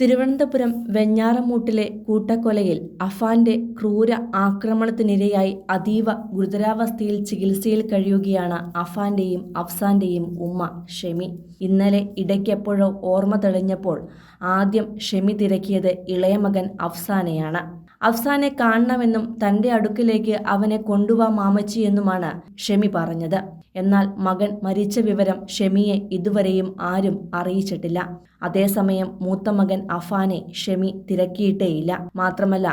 തിരുവനന്തപുരം വെഞ്ഞാറമൂട്ടിലെ കൂട്ടക്കൊലയിൽ അഫാന്റെ ക്രൂര ആക്രമണത്തിനിരയായി അതീവ ഗുരുതരാവസ്ഥയിൽ ചികിത്സയിൽ കഴിയുകയാണ് അഫാന്റെയും അഫ്സാന്റെയും ഉമ്മ ഷെമി. ഇന്നലെ ഇടയ്ക്കെപ്പോഴോ ഓർമ്മ തെളിഞ്ഞപ്പോൾ ആദ്യം ഷെമി തിരക്കിയത് ഇളയ മകൻ അഫ്സാനെയാണ്. അഫ്സാനെ കാണണമെന്നും തന്റെ അടുക്കിലേക്ക് അവനെ കൊണ്ടുവാ മാമച്ചി എന്നുമാണ് ഷെമി പറഞ്ഞത്. എന്നാൽ മകൻ മരിച്ച വിവരം ഷെമിയെ ഇതുവരെയും ആരും അറിയിച്ചിട്ടില്ല. അതേസമയം മൂത്ത മകൻ അഫാനെ ഷെമി തിരക്കിയിട്ടേയില്ല. മാത്രമല്ല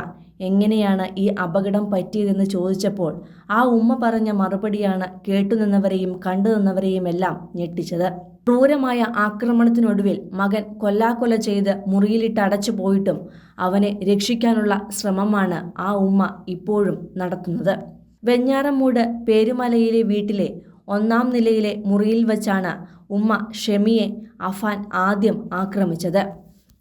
എങ്ങനെയാണ് ഈ അപകടം പറ്റിയതെന്ന് ചോദിച്ചപ്പോൾ ആ ഉമ്മ പറഞ്ഞ മറുപടിയാണ് കേട്ടുനിന്നവരെയും കണ്ടുനിന്നവരെയും എല്ലാം ഞെട്ടിച്ചത്. ക്രൂരമായ ആക്രമണത്തിനൊടുവിൽ മകൻ കൊല്ലാക്കൊല ചെയ്ത് മുറിയിലിട്ട് അടച്ചു പോയിട്ടും അവനെ രക്ഷിക്കാനുള്ള ശ്രമമാണ് ആ ഉമ്മ ഇപ്പോഴും നടത്തുന്നത്. വെഞ്ഞാറമൂട് പേരുമലയിലെ വീട്ടിലെ ഒന്നാം നിലയിലെ മുറിയിൽ വച്ചാണ് ഉമ്മ ഷെമിയെ അഫാൻ ആദ്യം ആക്രമിച്ചത്.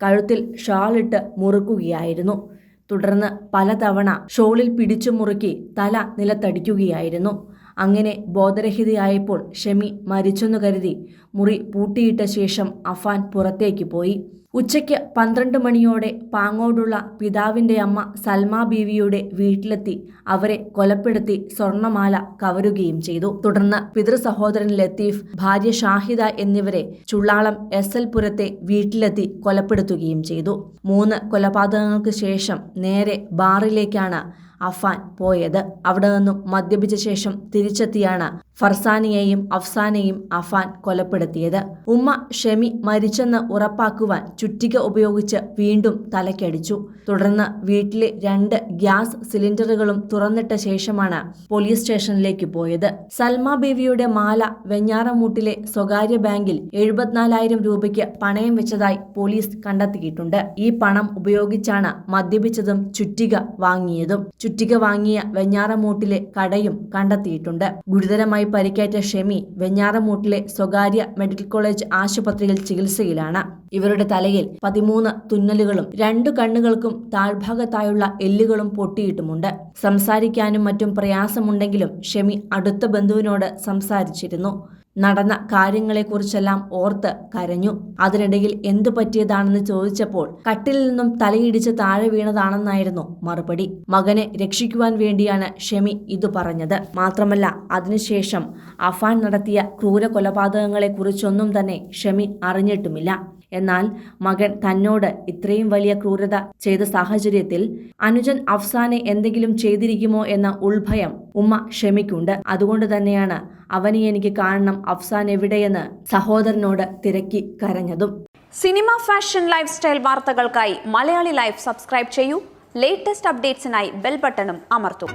കഴുത്തിൽ ഷാളിട്ട് മുറുക്കുകയായിരുന്നു. തുടർന്ന് പലതവണ ഷോളിൽ പിടിച്ചു മുറുക്കി തല നിലത്തടിക്കുകയായിരുന്നു. അങ്ങനെ ബോധരഹിതയായപ്പോൾ ഷമി മരിച്ചെന്നു കരുതി മുറി പൂട്ടിയിട്ട ശേഷം അഫാൻ പുറത്തേക്ക് പോയി. ഉച്ചയ്ക്ക് പന്ത്രണ്ട് മണിയോടെ പാങ്ങോടുള്ള പിതാവിന്റെ അമ്മ സൽമാ ബീവിയുടെ വീട്ടിലെത്തി അവരെ കൊലപ്പെടുത്തി സ്വർണമാല കവരുകയും ചെയ്തു. തുടർന്ന് പിതൃ സഹോദരൻ ലത്തീഫ് ഭാര്യ ഷാഹിദ എന്നിവരെ ചുള്ളാളം എസ് എൽ പുരത്തെ വീട്ടിലെത്തി കൊലപ്പെടുത്തുകയും ചെയ്തു. മൂന്ന് കൊലപാതകങ്ങൾക്ക് ശേഷം നേരെ ബാറിലേക്കാണ് അഫാൻ പോയത്. അവിടെ നിന്നും മദ്യപിച്ച ശേഷം തിരിച്ചെത്തിയാണ് ഫർസാനിയെയും അഫ്സാനെയും അഫാൻ കൊലപ്പെടുത്തിയത്. ഉമ്മ ഷെമി മരിച്ചെന്ന് ഉറപ്പാക്കുവാൻ ചുറ്റിക ഉപയോഗിച്ച് വീണ്ടും തലക്കടിച്ചു. തുടർന്ന് വീട്ടിലെ രണ്ട് ഗ്യാസ് സിലിണ്ടറുകളും തുറന്നിട്ട ശേഷമാണ് പോലീസ് സ്റ്റേഷനിലേക്ക് പോയത്. സൽമ ബേബിയുടെ മാല വെഞ്ഞാറമൂട്ടിലെ സ്വകാര്യ ബാങ്കിൽ എഴുപത്തിനാലായിരം രൂപയ്ക്ക് പണയം വെച്ചതായി പോലീസ് കണ്ടെത്തിയിട്ടുണ്ട്. ഈ പണം ഉപയോഗിച്ചാണ് മദ്യപിച്ചതും ചുറ്റിക വാങ്ങിയതും. ചുറ്റിക വാങ്ങിയ വെഞ്ഞാറമൂട്ടിലെ കടയും കണ്ടെത്തിയിട്ടുണ്ട്. ഗുരുതരമായി പരിക്കേറ്റ ഷെമി വെഞ്ഞാറമൂട്ടിലെ സ്വകാര്യ മെഡിക്കൽ കോളേജ് ആശുപത്രിയിൽ ചികിത്സയിലാണ്. ഇവരുടെ തലയിൽ പതിമൂന്ന് തുന്നലുകളും രണ്ടു കണ്ണുകൾക്കും താഴ്ഭാഗത്തായുള്ള എല്ലുകളും പൊട്ടിയിട്ടുമുണ്ട്. സംസാരിക്കാനും മറ്റും പ്രയാസമുണ്ടെങ്കിലും ഷെമി അടുത്ത ബന്ധുവിനോട് സംസാരിച്ചിരുന്നു. നടന്ന കാര്യങ്ങളെക്കുറിച്ചെല്ലാം ഓർത്ത് കരഞ്ഞു. അതിനിടയിൽ എന്തു പറ്റിയതാണെന്ന് ചോദിച്ചപ്പോൾ കട്ടിൽ നിന്നും തലയിടിച്ച് താഴെ വീണതാണെന്നായിരുന്നു മറുപടി. മകനെ രക്ഷിക്കുവാൻ വേണ്ടിയാണ് ഷെമി ഇതു പറഞ്ഞത്. മാത്രമല്ല അതിനുശേഷം അഫാൻ നടത്തിയ ക്രൂര കൊലപാതകങ്ങളെക്കുറിച്ചൊന്നും തന്നെ ഷെമി അറിഞ്ഞിട്ടുമില്ല. എന്നാൽ മകൻ തന്നോട് ഇത്രയും വലിയ ക്രൂരത ചെയ്ത സാഹചര്യത്തിൽ അനുജൻ അഫ്സാനെ എന്തെങ്കിലും ചെയ്തിരിക്കുമോ എന്ന ഉൾഭയം ഉമ്മ ക്ഷമിക്കുണ്ട്. അതുകൊണ്ട് തന്നെയാണ് അവനെ എനിക്ക് കാണണം. അഫ്സാൻ എവിടെയെന്ന് സഹോദരനോട് തിരക്കി കരഞ്ഞതും. സിനിമ ഫാഷൻ ലൈഫ് സ്റ്റൈൽ വാർത്തകൾക്കായി മലയാളി ലൈഫ് സബ്സ്ക്രൈബ് ചെയ്യൂ. ലേറ്റസ്റ്റ് അപ്ഡേറ്റ്സിനായി ബെൽ ബട്ടണും അമർത്തും.